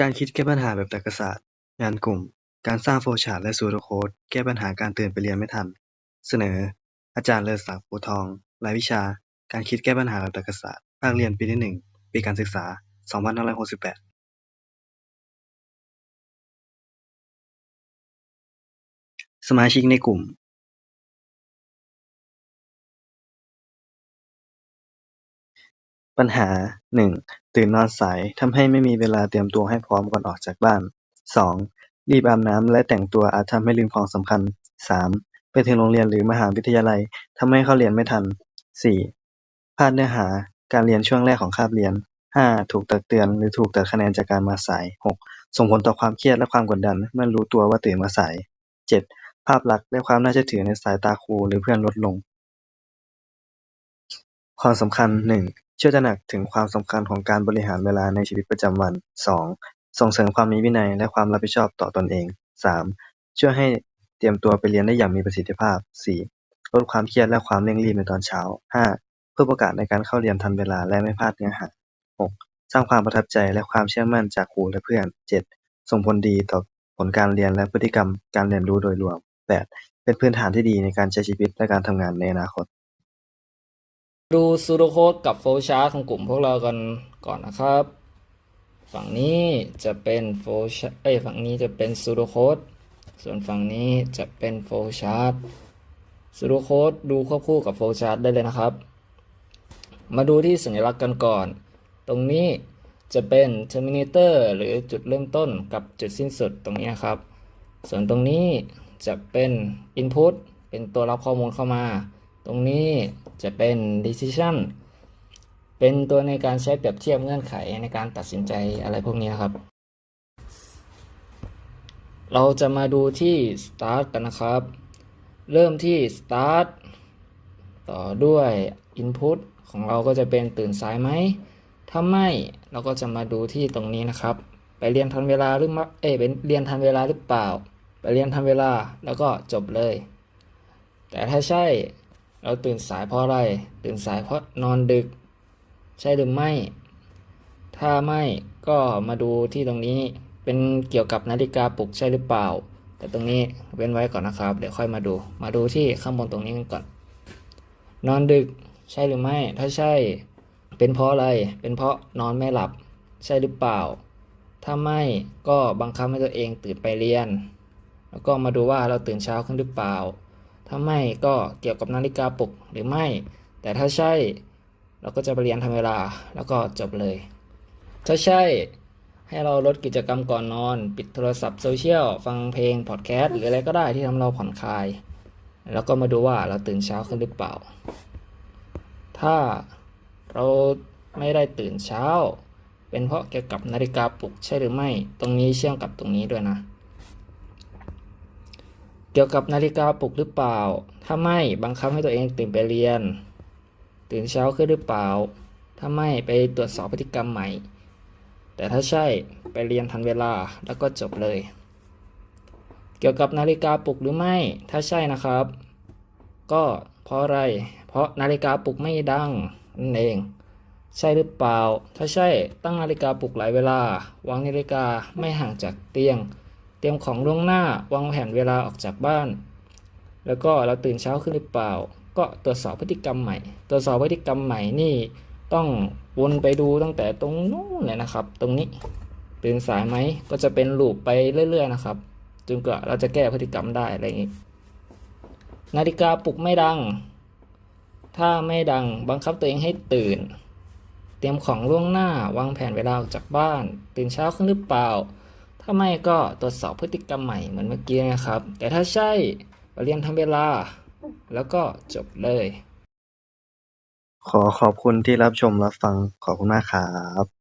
การคิดแก้ปัญหาแบบตรรกศาสตร์ งานกลุ่ม การสร้างโฟลว์ชาร์ตและซูโดโค้ด แก้ปัญหาการตื่นไปเรียนไม่ทัน เสนอ อาจารย์เลิศศักดิ์โพธิ์ทอง รายวิชา การคิดแก้ปัญหาแบบตรรกศาสตร์ ภาคเรียนปีที่หนึ่ง ปีการศึกษา 2568สมาชิกในกลุ่ม ปัญหาหนึ่งตื่นนอนสายทำให้ไม่มีเวลาเตรียมตัวให้พร้อมก่อนออกจากบ้านสองรีบอาบน้ำและแต่งตัวอาจทำให้ลืมของสำคัญสามไปถึงโรงเรียนหรือมหาวิทยาลัยทำให้เข้าเรียนไม่ทันสี่พลาดเนื้อหาการเรียนช่วงแรกของคาบเรียนห้าถูกตักเตือนหรือถูกตัดคะแนนจากการมาสายหกส่งผลต่อความเครียดและความกดดันเมื่อรู้ตัวว่าตื่นมาสายเจ็ดภาพลักษณ์และความน่าเชื่อถือในสายตาครูหรือเพื่อนลดลง ความสำคัญหนึ่ง ช่วยตระหนักถึงความสำคัญของการบริหารเวลาในชีวิตประจำวัน สอง ส่งเสริมความมีวินัยและความรับผิดชอบต่อตนเอง สาม ช่วยให้เตรียมตัวไปเรียนได้อย่างมีประสิทธิภาพ สี่ลดความเครียดและความเร่งรีบในตอนเช้า ห้าเพิ่มโอกาสในการเข้าเรียนทันเวลาและไม่พลาดเนื้อหาหกสร้างความประทับใจและความเชื่อมั่นจากครูและเพื่อนเจ็ดส่งผลดีต่อผลการเรียนและพฤติกรรมการเรียนรู้โดยรวมแปดเป็นพื้นฐานที่ดีในการใช้ชีวิตและการทำงานในอนาคต ดูซูโดโค้ดกับโฟลชาร์ของกลุ่มพวกเรากันก่อนนะครับ ฝั่งนี้จะเป็นโฟลชาร์เอ้ยฝั่งนี้จะเป็นซูโดโค้ดส่วนฝั่งนี้จะเป็นโฟลชาร์ซูโดโค้ดดูควบคู่กับโฟลชาร์ได้เลยนะครับ มาดูที่สัญลักษณ์กันก่อน ตรงนี้จะเป็น terminator หรือจุดเริ่มต้นกับจุดสิ้นสุดตรงนี้ครับ ส่วนตรงนี้จะเป็น input เป็นตัวรับข้อมูลเข้ามา ตรงนี้ จะเป็น decision เป็นตัวในการใช้เปรียบเทียบเงื่อนไขในการตัดสินใจอะไรพวกนี้ครับ เราจะมาดูที่ start กันนะครับ เริ่มที่ start ต่อด้วย input ของเราก็จะเป็นตื่นสายไหม ถ้าไม่เราก็จะมาดูที่ตรงนี้นะครับ ไปเรียนทันเวลาหรือไม่เอ้เป็นเรียนทันเวลาหรือเปล่า ไปเรียนทันเวลาแล้วก็จบเลย แต่ถ้าใช่ เราตื่นสายเพราะอะไร ตื่นสายเพราะนอนดึก ใช่หรือไม่ ถ้าไม่ก็มาดูที่ตรงนี้เป็นเกี่ยวกับนาฬิกาปลุกใช่หรือเปล่า แต่ตรงนี้เว้นไว้ก่อนนะครับ เดี๋ยวค่อยมาดู มาดูที่ข้างบนตรงนี้กันก่อน นอนดึกใช่หรือไม่ ถ้าใช่ เป็นเพราะอะไร เป็นเพราะนอนไม่หลับ ใช่หรือเปล่า ถ้าไม่ก็บังคับให้ตัวเองตื่นไปเรียน แล้วก็มาดูว่าเราตื่นเช้าขึ้นหรือเปล่า ถ้าไม่ก็เกี่ยวกับนาฬิกาปลุกหรือไม่ แต่ถ้าใช่เราก็จะไปเรียนทำเวลาแล้วก็จบเลย ถ้าใช่ให้เราลดกิจกรรมก่อนนอน ปิดโทรศัพท์โซเชียล ฟังเพลง พอดแคสต์ หรืออะไรก็ได้ที่ทำเราผ่อนคลาย แล้วก็มาดูว่าเราตื่นเช้าขึ้นหรือเปล่า ถ้าเราไม่ได้ตื่นเช้า เป็นเพราะเกี่ยวกับนาฬิกาปลุกใช่หรือไม่ ตรงนี้เชื่อมกับตรงนี้ด้วยนะ กี่ยวกับนาฬิกาปลุกหรือเปล่า ถ้าไม่บังคับให้ตัวเองตื่นไปเรียน ตื่นเช้าขึ้นหรือเปล่า ถ้าไม่ไปตรวจสอบพฤติกรรมใหม่ แต่ถ้าใช่ไปเรียนทันเวลาแล้วก็จบเลย เกี่ยวกับนาฬิกาปลุกหรือไม่ ถ้าใช่นะครับ ก็เพราะอะไร เพราะนาฬิกาปลุกไม่ดังนั่นเอง ใช่หรือเปล่า ถ้าใช่ตั้งนาฬิกาปลุกหลายเวลาวางนาฬิกาไม่ห่างจากเตียง เตรียมของล่วงหน้าวางแผนเวลาออกจากบ้าน แล้วก็เราตื่นเช้าขึ้นหรือเปล่า ก็ตรวจสอบพฤติกรรมใหม่ ตรวจสอบพฤติกรรมใหม่นี่ต้องวนไปดูตั้งแต่ตรงนู้นเลยนะครับ ตรงนี้ตื่นสายไหมก็จะเป็นลูปไปเรื่อย ๆ นะครับจนกว่าเราจะแก้พฤติกรรมได้อะไรอย่างนี้ นาฬิกาปลุกไม่ดัง ถ้าไม่ดังบังคับตัวเองให้ตื่น เตรียมของล่วงหน้าวางแผนเวลาออกจากบ้าน ตื่นเช้าขึ้นหรือเปล่า ถ้าไม่ก็ตรวจสอบพฤติกรรมใหม่เหมือนเมื่อกี้นะครับ แต่ถ้าใช่เรียนทำเวลา แล้วก็จบเลย ขอขอบคุณที่รับชมรับฟังขอบคุณมากครับ